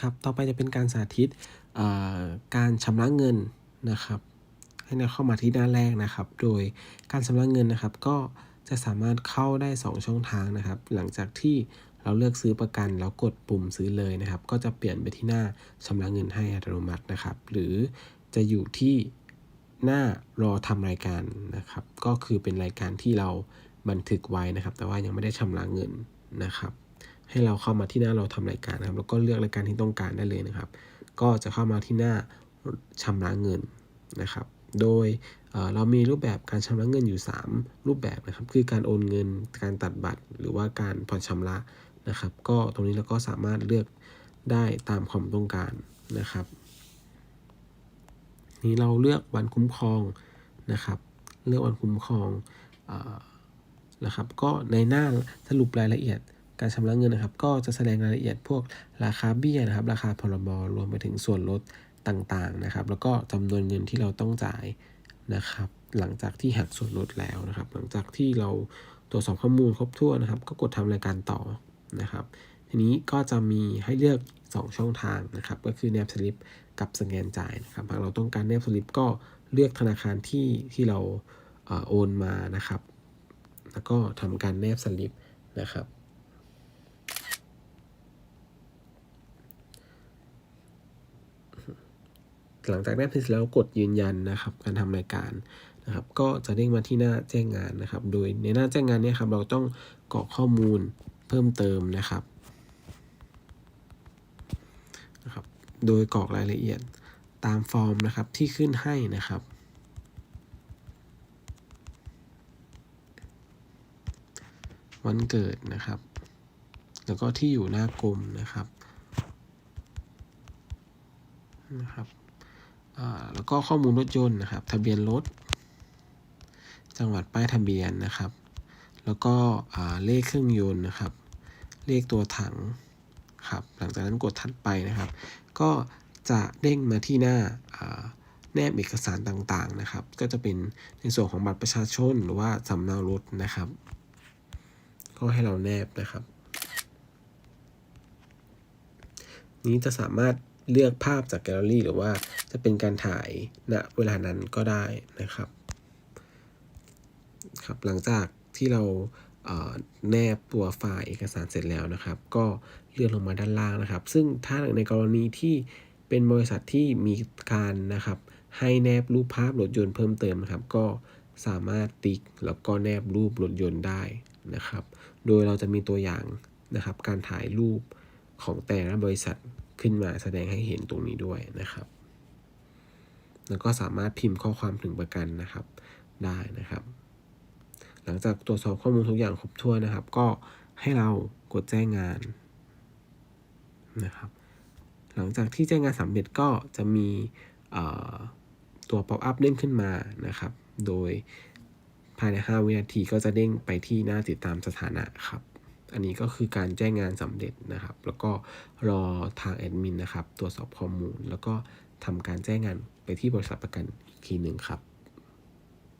ครับต่อไปจะเป็นการสาธิตการชำระเงินนะครับ ให้เราเข้ามาที่หน้าแรกนะครับ โดยการชำระเงินนะครับ ก็จะสามารถเข้าได้ 2 ช่องทางนะครับ หลังจากที่เราเลือกซื้อประกันแล้วกดปุ่มซื้อเลยนะครับ ก็จะเปลี่ยนไปที่หน้าชำระเงินให้อัตโนมัตินะครับ หรือจะอยู่ที่หน้ารอทำรายการนะครับ ก็คือเป็นรายการที่เราบันทึกไว้นะครับ แต่ว่ายังไม่ได้ชำระเงินนะครับ ให้เราเข้ามาที่หน้าเราทำรายการนะครับ แล้วก็เลือกรายการที่ต้องการได้เลยนะครับ ก็จะเข้ามาที่หน้าชำระเงินนะครับ โดยเเรามีรูปแบบการชำระเงินอยู่ 3 รูปแบบนะครับ คือการโอนเงิน การตัดบัตร หรือว่าการผ่อนชำระนะครับ ก็ตรงนี้เราก็สามารถเลือกได้ตามความต้องการนะครับ นี้เราเลือกวันคุ้มครองนะครับ เลือกวันคุ้มครองอนะครับ ก็ในหน้าสรุปรายละเอียด การชำระเงินนะครับ ก็จะแสดงรายละเอียดพวกราคาเบี้ยนะครับ ราคาพรบรวมไปถึงส่วนลดต่างๆนะครับ แล้วก็จำนวนเงินที่เราต้องจ่ายนะครับ หลังจากที่หักส่วนลดแล้วนะครับ หลังจากที่เราตรวจสอบข้อมูลครบถ้วนนะครับ ก็กดทำรายการต่อนะครับ ทีนี้ก็จะมีให้เลือก 2 ช่องทางนะครับ ก็คือแนบสลิปกับสแกนจ่ายนะครับหากเราต้องการแนบสลิปก็เลือกธนาคารที่ที่เราโอนมานะครับ แล้วก็ทำการแนบสลิปนะครับ หลังจากแนบเสร็จแล้วกดยืนยันนะครับ การทำรายการนะครับ ก็จะเด้งมาที่หน้าแจ้งงานนะครับ โดยในหน้าแจ้งงานเนี่ยครับ เราต้องกรอกข้อมูลเพิ่มเติมนะครับนะครับ โดยกรอกรายละเอียดตามฟอร์มนะครับที่ขึ้นให้นะครับวันเกิดนะครับ แล้วก็ที่อยู่หน้ากรมนะครับ นะครับ แล้วก็ข้อมูลรถยนต์นะครับ ทะเบียนรถ จังหวัดป้ายทะเบียนนะครับ แล้วก็เลขเครื่องยนต์นะครับ เลขตัวถังครับ หลังจากนั้นกดถัดไปนะครับ ก็จะเด้งมาที่หน้าอ่าแนบเอกสารต่างๆนะครับ ก็จะเป็นในส่วนของบัตรประชาชนหรือว่าสำเนารถนะครับ ก็ให้เราแนบนะครับ นี้จะสามารถ เลือกภาพจากแกลเลอรี่หรือว่าจะเป็นการถ่ายณเวลานั้นก็ได้นะครับครับหลังจากที่เราเอ่อแนบตัวไฟล์เอกสารเสร็จแล้วนะครับ ก็เลื่อนลงมาด้านล่างนะครับ ซึ่งถ้าในกรณีที่เป็นบริษัทที่มีการนะครับให้แนบรูปภาพรถยนต์เพิ่มเติมนะครับ ก็สามารถติ๊กแล้วก็แนบรูปรถยนต์ได้นะครับ โดยเราจะมีตัวอย่างนะครับ การถ่ายรูปของแต่ละบริษัท ขึ้นมาแสดงให้เห็นตรงนี้ด้วยนะครับ แล้วก็สามารถพิมพ์ข้อความถึงประกันนะครับได้นะครับ หลังจากตรวจสอบข้อมูลทุกอย่างครบถ้วนนะครับ ก็ให้เรากดแจ้งงานนะครับ หลังจากที่แจ้งงานสำเร็จก็จะมีตัว pop up เด้งขึ้นมานะครับ โดยภายใน 5 วินาทีก็จะเด้งไปที่หน้าติดตามสถานะครับ อันนี้ก็คือการแจ้งงานสำเร็จนะครับ แล้วก็รอทางแอดมินนะครับตรวจสอบข้อมูล แล้วก็ทำการแจ้งงานไปที่บริษัทประกันอีกทีหนึ่งครับ